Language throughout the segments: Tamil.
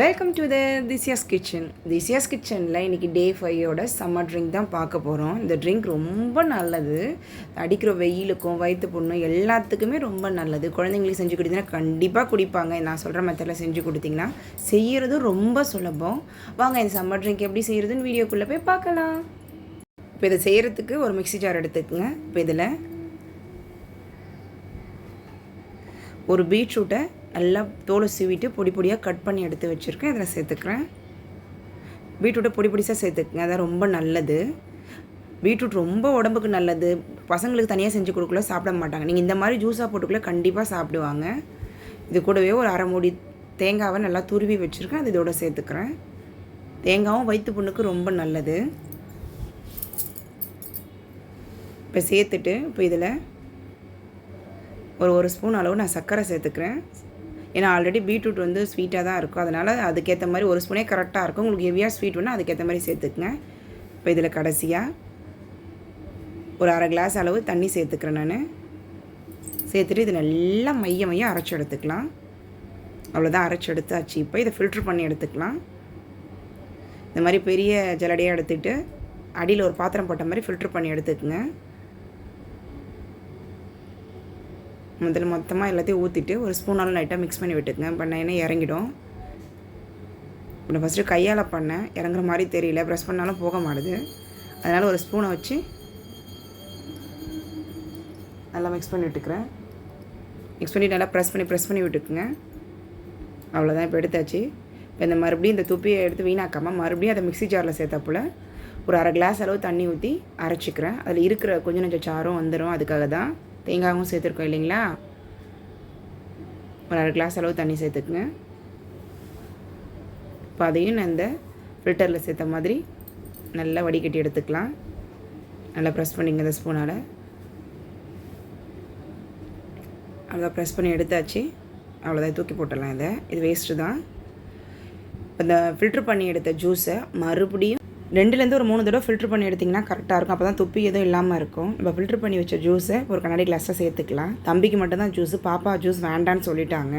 Welcome to the Thisiya's kitchen Thisiya's கிச்சனில் இன்றைக்கி டே ஃபைவோட சம்மர் ட்ரிங்க் தான் பார்க்க போகிறோம் இந்த ட்ரிங்க் ரொம்ப நல்லது. அடிக்கிற வெயிலுக்கும் வயிற்று புண்ணும் எல்லாத்துக்குமே ரொம்ப நல்லது. குழந்தைங்களுக்கு செஞ்சு கொடுத்தீங்கன்னா கண்டிப்பாக குடிப்பாங்க. நான் சொல்கிற மெத்தடில் செஞ்சு கொடுத்தீங்கன்னா செய்கிறதும் ரொம்ப சுலபம். வாங்க இந்த சம்மர் ட்ரிங்க் எப்படி செய்கிறதுன்னு வீடியோக்குள்ளே போய் பார்க்கலாம். இப்போ இதை செய்கிறதுக்கு ஒரு மிக்ஸி ஜார் எடுத்துக்கோங்க. இப்போ இதில் ஒரு பீட்ரூட்டை நல்லா தோலை சீவிட்டு பொடி பொடியாக கட் பண்ணி எடுத்து வச்சுருக்கேன். இதில் சேர்த்துக்கிறேன். பீட்ரூட்டை பொடி பொடிசாக சேர்த்துக்குங்க. அதான் ரொம்ப நல்லது. பீட்ரூட் ரொம்ப உடம்புக்கு நல்லது. பசங்களுக்கு தனியாக செஞ்சு கொடுக்கல சாப்பிட மாட்டாங்க. நீங்கள் இந்த மாதிரி ஜூஸாக போட்டுக்குள்ள கண்டிப்பாக சாப்பிடுவாங்க. இது கூடவே ஒரு அரை மூடி தேங்காவை நல்லா துருவி வச்சுருக்கேன். அது இதோட சேர்த்துக்கிறேன். தேங்காவும் வயிற்று புண்ணுக்கு ரொம்ப நல்லது. இப்போ சேர்த்துட்டு இப்போ இதில் ஒரு ஒரு ஸ்பூன் அளவு நான் சர்க்கரை சேர்த்துக்கிறேன். ஏன்னா ஆல்ரெடி பீட்ரூட் வந்து ஸ்வீட்டாக தான் இருக்கும். அதனால் அதுக்கேற்ற மாதிரி ஒரு ஸ்பூனே கரெக்டாக இருக்கும். உங்களுக்கு ஹெவியாக ஸ்வீட் வேணால் அதுக்கேற்ற மாதிரி சேர்த்துக்குங்க. இப்போ இதில் கடைசியாக ஒரு அரை கிளாஸ் அளவு தண்ணி சேர்த்துக்கிறேன் நான். சேர்த்துட்டு இது நல்லா மைய மையம் அரைச்சி எடுத்துக்கலாம். அவ்வளோதான் அரைச்சி எடுத்தாச்சு. இப்போ இதை ஃபில்ட்ரு பண்ணி எடுத்துக்கலாம். இந்த மாதிரி பெரிய ஜலடையாக எடுத்துகிட்டு அடியில் ஒரு பாத்திரம் போட்ட மாதிரி ஃபில்ட்ரு பண்ணி எடுத்துக்கோங்க. முதல்ல மொத்தமாக எல்லாத்தையும் ஊற்றிட்டு ஒரு ஸ்பூனால் லைட்டாக மிக்ஸ் பண்ணி விட்டுக்குங்க. பண்ணேன்னா இறங்கிடும். இப்போ ஃபஸ்ட்டு கையால் பண்ணேன். இறங்குற மாதிரி தெரியல. ப்ரெஸ் பண்ணாலும் போக மாட்டுது. அதனால் ஒரு ஸ்பூனை வச்சு நல்லா மிக்ஸ் பண்ணி விட்டுக்கிறேன். மிக்ஸ் பண்ணி நல்லா ப்ரெஸ் பண்ணி ப்ரெஸ் பண்ணி விட்டுக்குங்க. அவ்வளோதான் இப்போ எடுத்தாச்சு. இப்போ இந்த மறுபடியும் இந்த துப்பியை எடுத்து வீணாக்காமல் மறுபடியும் அதை மிக்ஸி ஜாரில் சேர்த்தாப்புல ஒரு அரை கிளாஸ் அளவு தண்ணி ஊற்றி அரைச்சிக்கிறேன். அதில் இருக்கிற கொஞ்சம் கொஞ்சம் சாரும் வந்துடும் அதுக்காக தான் தேங்காயும் சேர்த்துருக்கோம் இல்லைங்களா? ஒரு அரை கிளாஸ் அளவு தண்ணி சேர்த்துக்குங்க. இப்போ அதையும் நான் இந்த ஃபில்டரில் சேர்த்த மாதிரி நல்லா வடிகட்டி எடுத்துக்கலாம். நல்லா ப்ரெஸ் பண்ணிங்க இந்த ஸ்பூனால் அவ்வளோதான் ப்ரெஸ் பண்ணி எடுத்தாச்சு. அவ்வளோதான் தூக்கி போட்டுடலாம் இதை. இது வேஸ்ட்டு தான். இப்போ இந்த ஃபில்ட்ரு பண்ணி எடுத்த ஜூஸை மறுபடியும் ரெண்டுலேருந்து ஒரு மூணு தடவை ஃபில்ட்ரு பண்ணி எடுத்திங்கன்னா கரெக்டாக இருக்கும். அப்போ தான் துப்பி எதுவும் இல்லாமல் இருக்கும். நம்ம ஃபில்ட்ரு பண்ணி வச்ச ஜூஸை ஒரு கண்ணாடி கிளாஸில் சேர்த்துக்கலாம். தம்பிக்கு மட்டும்தான் ஜூஸு பாப்பா ஜூஸ் வேண்டான்னு சொல்லிட்டாங்க.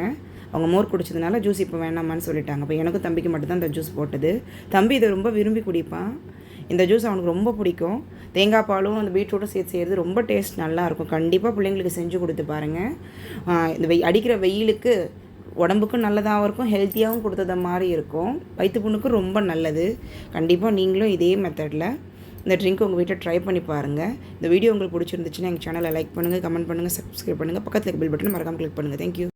அவங்க மோர் குடிச்சதுனால ஜூஸ் இப்போ வேணாமான்னு சொல்லிட்டாங்க. இப்போ எனக்கும் தம்பிக்கு மட்டும்தான் இந்த ஜூஸ் போட்டது. தம்பி இதை ரொம்ப விரும்பி குடிப்பான். இந்த ஜூஸ் அவனுக்கு ரொம்ப பிடிக்கும். தேங்காய் பாலும் அந்த பீட்ரூட்டும் சேர்த்து செய்கிறது ரொம்ப டேஸ்ட் நல்லாயிருக்கும் கண்டிப்பாக பிள்ளைங்களுக்கு செஞ்சு கொடுத்து பாருங்கள் இந்த வெய் அடிக்கிற வெயிலுக்கு உடம்புக்கும் நல்லதாகவும் இருக்கும் ஹெல்த்தியாகவும் கொடுத்தத மாதிரி இருக்கும். வயிற்று புண்ணுக்கும் ரொம்ப நல்லது. கண்டிப்பாக நீங்களும் இதே மெத்தடில் இந்த ட்ரிங்க் உங்கள் வீட்டில் ட்ரை பண்ணி பாருங்கள் இந்த வீடியோ உங்களுக்கு பிடிச்சிருந்துச்சுன்னா எங்கள் சேனலை லைக் பண்ணுங்கள் கமெண்ட் பண்ணுங்கள் சப்ஸ்கிரைப் பண்ணுங்கள் பக்கத்தில் பில் பட்டன் மறக்காமல் கிளிக் பண்ணுங்கள் தேங்க்யூ